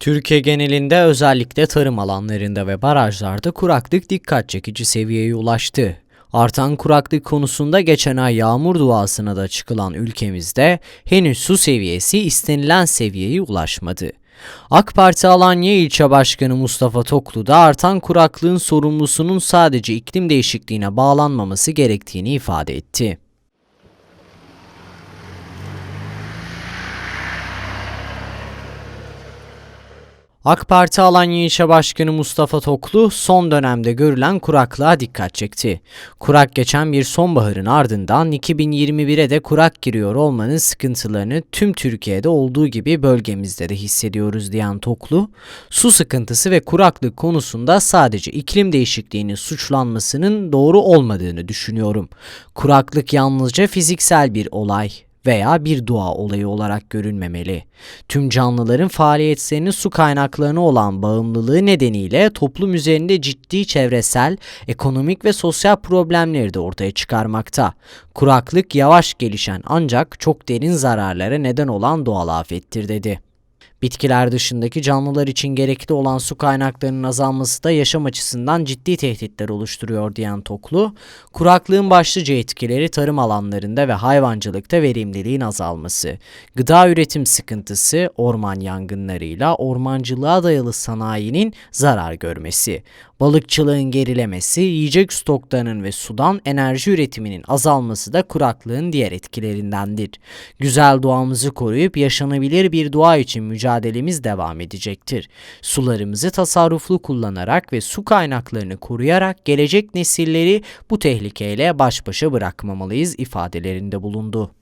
Türkiye genelinde özellikle tarım alanlarında ve barajlarda kuraklık dikkat çekici seviyeye ulaştı. Artan kuraklık konusunda geçen ay yağmur duasına da çıkılan ülkemizde henüz su seviyesi istenilen seviyeye ulaşmadı. AK Parti Alanya İlçe Başkanı Mustafa Toklu da artan kuraklığın sorumlusunun sadece iklim değişikliğine bağlanmaması gerektiğini ifade etti. AK Parti Alanya İlçe Başkanı Mustafa Toklu son dönemde görülen kuraklığa dikkat çekti. Kurak geçen bir sonbaharın ardından 2021'e de kurak giriyor olmanın sıkıntılarını tüm Türkiye'de olduğu gibi bölgemizde de hissediyoruz diyen Toklu, su sıkıntısı ve kuraklık konusunda sadece iklim değişikliğinin suçlanmasının doğru olmadığını düşünüyorum. Kuraklık yalnızca fiziksel bir olay veya bir doğa olayı olarak görülmemeli. Tüm canlıların faaliyetlerinin su kaynaklarına olan bağımlılığı nedeniyle toplum üzerinde ciddi çevresel, ekonomik ve sosyal problemleri de ortaya çıkarmakta. Kuraklık yavaş gelişen ancak çok derin zararlara neden olan doğal afettir dedi. Bitkiler dışındaki canlılar için gerekli olan su kaynaklarının azalması da yaşam açısından ciddi tehditler oluşturuyor diyen Toklu, kuraklığın başlıca etkileri tarım alanlarında ve hayvancılıkta verimliliğin azalması, gıda üretim sıkıntısı, orman yangınlarıyla ormancılığa dayalı sanayinin zarar görmesi, balıkçılığın gerilemesi, yiyecek stoklarının ve sudan enerji üretiminin azalması da kuraklığın diğer etkilerindendir. Güzel doğamızı koruyup yaşanabilir bir doğa için mücadelemiz devam edecektir. Sularımızı tasarruflu kullanarak ve su kaynaklarını koruyarak gelecek nesilleri bu tehlikeyle baş başa bırakmamalıyız ifadelerinde bulundu.